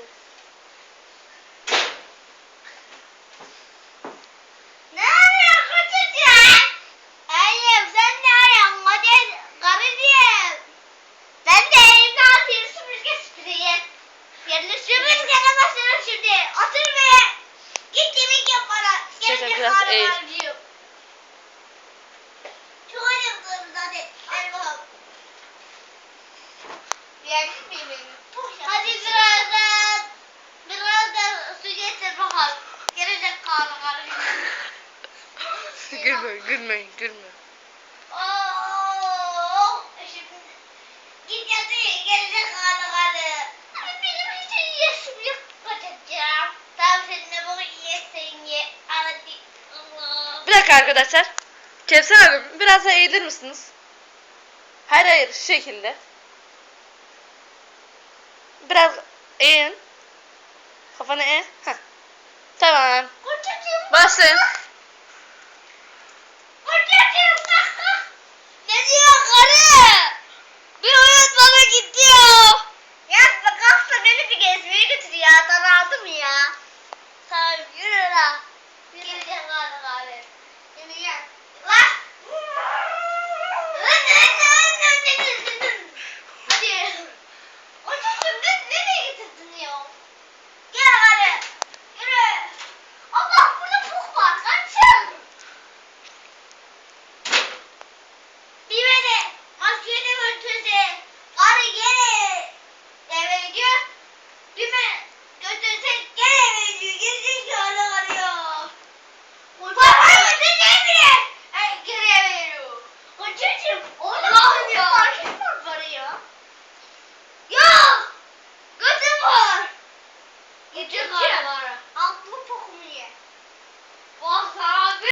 olsun. Nereye kaçacaksın? Annem sen nereye kaçacaksın? Karıcığım. Sen de elimden seni süpürge süpüreyim. Yerli süpürge başlarım şimdi. Otur be. Git yemek yap bana. Gelecek biraz eğil. Hadi biraz Arkadaşlar bakar. Gelecek kahveleri. gülme, gülme, gülme. Oo, şimdi git yatı gelecek kahveleri. Abi benim için yesim yok kaçacağım. Tamam seninle bugün yesin ye. Arkadaşlar. Kevser Hanım biraz daha eğilir misiniz? Hayır hayır şu şekilde. Biraz eğin. Kafanı eğin. Heh. Tamam. Basın. Cıkır. Altlı pokumu ye. Bak abi.